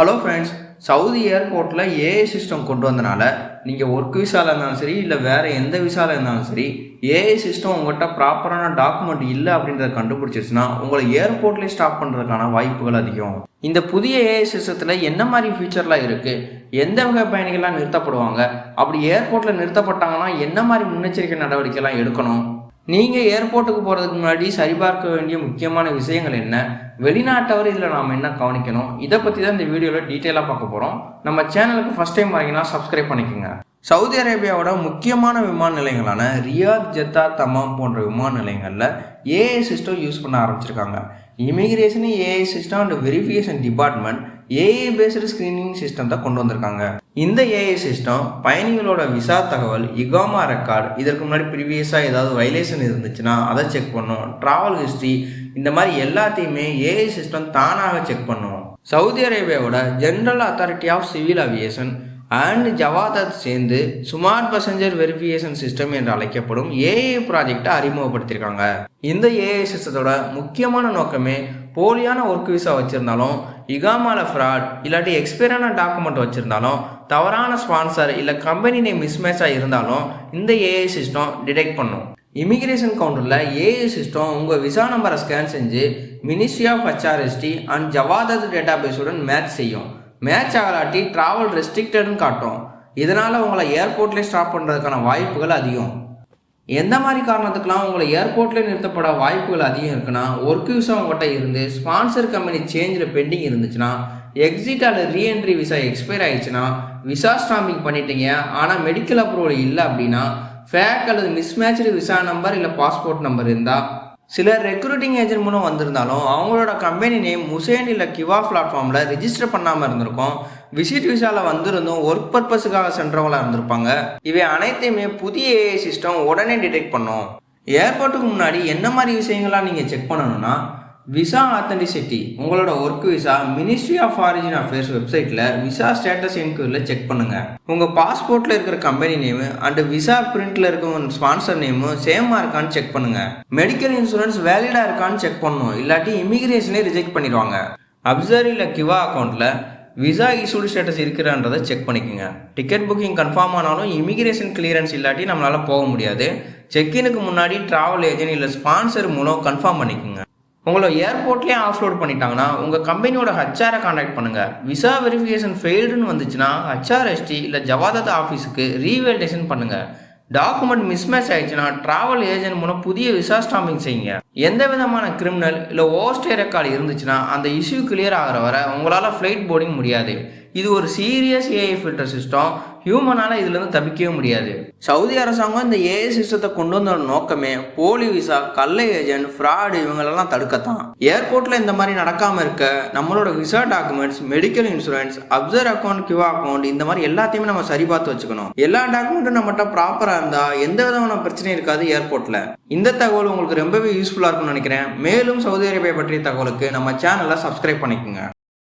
Hello friends Saudi ஏர்போர்ட்டில் AI system கொண்டு வந்தனால நீங்கள் ஒர்க் விசாவில் இருந்தாலும் சரி இல்லை வேறு எந்த விசாவில் இருந்தாலும் சரி ஏஐ சிஸ்டம் உங்கள்கிட்ட ப்ராப்பரான டாக்குமெண்ட் இல்லை அப்படின்றத கண்டுபிடிச்சிருச்சுன்னா உங்களை ஏர்போர்ட்லேயே ஸ்டாப் பண்ணுறதுக்கான வாய்ப்புகள் அதிகம். இந்த புதிய ஏஐ சிஸ்டத்தில் என்ன மாதிரி ஃபியூச்சர்லாம் இருக்குது எந்த வகை பயணிகள்லாம் நிறுத்தப்படுவாங்க அப்படி ஏர்போர்ட்டில் நிறுத்தப்பட்டாங்கன்னா என்ன மாதிரி முன்னெச்சரிக்கை நடவடிக்கைலாம் எடுக்கணும் நீங்கள் ஏர்போர்ட்டுக்கு போகிறதுக்கு முன்னாடி சரிபார்க்க வேண்டிய முக்கியமான விஷயங்கள் என்ன? வெளிநாட்டவர் இதில் நாம் என்ன கவனிக்கணும்? இதை பற்றி தான் இந்த வீடியோவில் டீட்டெயிலாக பார்க்க போகிறோம் நம்ம சேனலுக்கு ஃபஸ்ட் டைம் வரீங்கன்னா சப்ஸ்கிரைப் பண்ணிக்கோங்க. சவுதி அரேபியாவோட முக்கியமான விமான நிலையங்களான ரியாத் ஜெத்தா தமாம் போன்ற விமான நிலையங்களில் ஏஐ சிஸ்டம் யூஸ் பண்ண ஆரம்பிச்சிருக்காங்க. Immigration AI system and verification department AI based screening system தான் கொண்டு வந்திருக்காங்க. இந்த ஏஐ சிஸ்டம் பயணிகளோட விசா தகவல் இகாமா ரெக்கார்டு இதற்கு முன்னாடி ப்ரீவியஸாக ஏதாவது வைலேஷன் இருந்துச்சுன்னா அதை செக் பண்ணும். ட்ராவல் ஹிஸ்ட்ரி இந்த மாதிரி எல்லாத்தையுமே ஏஐ சிஸ்டம் தானாக செக் பண்ணும். Saudi அரேபியாவோட general authority of civil aviation and Jawazat சேர்ந்து ஸ்மார்ட் பசஞ்சர் வெரிஃபிகேஷன் சிஸ்டம் என்று அழைக்கப்படும் ஏஐ ப்ராஜெக்டை அறிமுகப்படுத்தியிருக்காங்க. இந்த ஏஐ சிஸ்டத்தோட முக்கியமான நோக்கமே போலியான ஒர்க் விசா வச்சுருந்தாலும் இகாமால ஃப்ராட் இல்லாட்டி எக்ஸ்பைரான டாக்குமெண்ட் வச்சுருந்தாலும் தவறான ஸ்பான்சர் இல்லை கம்பெனி நேம் மிஸ்மேட்சாக இருந்தாலும் இந்த ஏஐ சிஸ்டம் டிடெக்ட் பண்ணும். இமிகிரேஷன் கவுண்டரில் ஏஐ சிஸ்டம் உங்கள் விசா நம்பரை ஸ்கேன் செஞ்சு ministry of HRSD and Jawazat டேட்டாபேஸுடன் match செய்யும். மேட்ச் ஆகலாட்டி ட்ராவல் ரெஸ்ட்ரிக்டட்னு காட்டும். இதனால் உங்களை ஏர்போர்ட்லேயே ஸ்டாப் பண்ணுறதுக்கான வாய்ப்புகள் அதிகம். எந்த மாதிரி காரணத்துக்கெலாம் உங்களை ஏர்போர்ட்லேயே நிறுத்தப்பட வாய்ப்புகள் அதிகம் இருக்குன்னா ஒர்க் விசா உங்கள்கிட்ட இருந்து ஸ்பான்சர் கம்பெனி சேஞ்சில் பெண்டிங் இருந்துச்சுன்னா எக்ஸிட் அல்லது ரீஎன்ட்ரி விசா எக்ஸ்பயர் ஆயிடுச்சுன்னா விசா ஸ்டாம்பிங் பண்ணிட்டீங்க ஆனால் மெடிக்கல் அப்ரூவல் இல்லை அப்படின்னா ஃபேக் அல்லது மிஸ்மேட்ச்டு விசா நம்பர் இல்லை பாஸ்போர்ட் நம்பர் இருந்தால் சில ரெக்ரூட்டிங் ஏஜென்ட் மூலம் வந்திருந்தாலும் அவங்களோட கம்பெனி நேம் முசேன் இல்லை கிவா பிளாட்ஃபார்மில் ரிஜிஸ்டர் பண்ணாமல் இருந்திருக்கும். விசிட் விசாவில் வந்திருந்தும் ஒர்க் பர்பஸுக்காக சென்றவங்களாக இருந்திருப்பாங்க. இவை அனைத்தையுமே புதிய ஏஐ சிஸ்டம் உடனே டிடெக்ட் பண்ணும். ஏர்போர்ட்டுக்கு முன்னாடி என்ன மாதிரி விஷயங்கள்லாம் நீங்கள் செக் பண்ணணும்னா விசா ஆத்தென்டிசிட்டி உங்களோட work visa ministry of origin affairs வெப்சைட்டில் விசா ஸ்டேட்டஸ் என்கொயரியில் செக் பண்ணுங்கள் உங்கள் பாஸ்போர்ட்டில் இருக்கிற கம்பெனி நேமு அண்ட் விசா பிரிண்டில் இருக்கிற ஸ்பான்சர் நேமு சேமாக இருக்கான்னு செக் பண்ணுங்கள் மெடிக்கல் இன்சூரன்ஸ் வேலிடாக இருக்கான்னு செக் பண்ணணும். இல்லாட்டி இமிகிரேஷனே ரிஜெக்ட் பண்ணிடுவாங்க. அப்சர் இல்லை கிவா அக்கௌண்ட்டில் விசா இஷ்யூடு ஸ்டேட்டஸ் இருக்கிறான்றதை செக் பண்ணிக்கோங்க. டிக்கெட் புக்கிங் கன்ஃபார்ம் ஆனாலும் இமிகிரேஷன் கிளியரன்ஸ் இல்லாட்டி நம்மளால் போக முடியாது. செக்இனுக்கு முன்னாடி ட்ராவல் ஏஜென்ட் இல்லை ஸ்பான்சர் மூலம் கன்ஃபார்ம் பண்ணிக்கோங்க. உங்களை ஏர்போர்ட்லேயே ஆஃப்லோட் பண்ணிட்டாங்கன்னா உங்கள் கம்பெனியோட ஹச்ஆரை காண்டாக்ட் பண்ணுங்கள் விசா வெரிஃபிகேஷன் ஃபெயில்டுன்னு வந்துச்சுன்னா ஹச்ஆர்எஸ்டி இல்லை ஜவாதத் ஆஃபீஸுக்கு ரீவேலிடேஷன் பண்ணுங்கள் டாக்குமெண்ட் மிஸ்மேட்ச் ஆயிடுச்சுன்னா ட்ராவல் ஏஜென்ட் மூலம் புதிய விசா ஸ்டாம்பிங் செய்யுங்க. எந்த விதமான கிரிமினல் இல்லை ஓவர்ஸ்டே ரெக்கார்டு இருந்துச்சுன்னா அந்த இஷ்யூ கிளியர் ஆகிற வரை உங்களால் ஃப்ளைட் போர்டிங் முடியாது. இது ஒரு சீரியஸ் ஏஐ ஃபில்டர் சிஸ்டம் ஹியூமனால் இதுலேருந்து தப்பிக்கவே முடியாது. சவுதி அரசாங்கம் இந்த ஏஐ சிஸ்டத்தை கொண்டு வந்த நோக்கமே போலி விசா கல்லை ஏஜென்ட் ஃப்ராடு இவங்களெல்லாம் தடுக்கத்தான். ஏர்போர்ட்டில் இந்த மாதிரி நடக்காமல் இருக்க நம்மளோட visa documents medical insurance Absher account Qiwa account இந்த மாதிரி எல்லாத்தையுமே நம்ம சரி பார்த்து வச்சுக்கணும். எல்லா டாக்குமெண்ட்டும் நம்மகிட்ட ப்ராப்பராக இருந்தால் எந்த விதமான பிரச்சனையும் இருக்காது ஏர்போர்ட்டில் இந்த தகவல் உங்களுக்கு ரொம்பவே யூஸ்ஃபுல்லாக இருக்கும்னு நினைக்கிறேன். மேலும் சவுதி அரேபியா பற்றிய தகவலுக்கு நம்ம சேனலை சப்ஸ்கிரைப் பண்ணிக்கோங்க.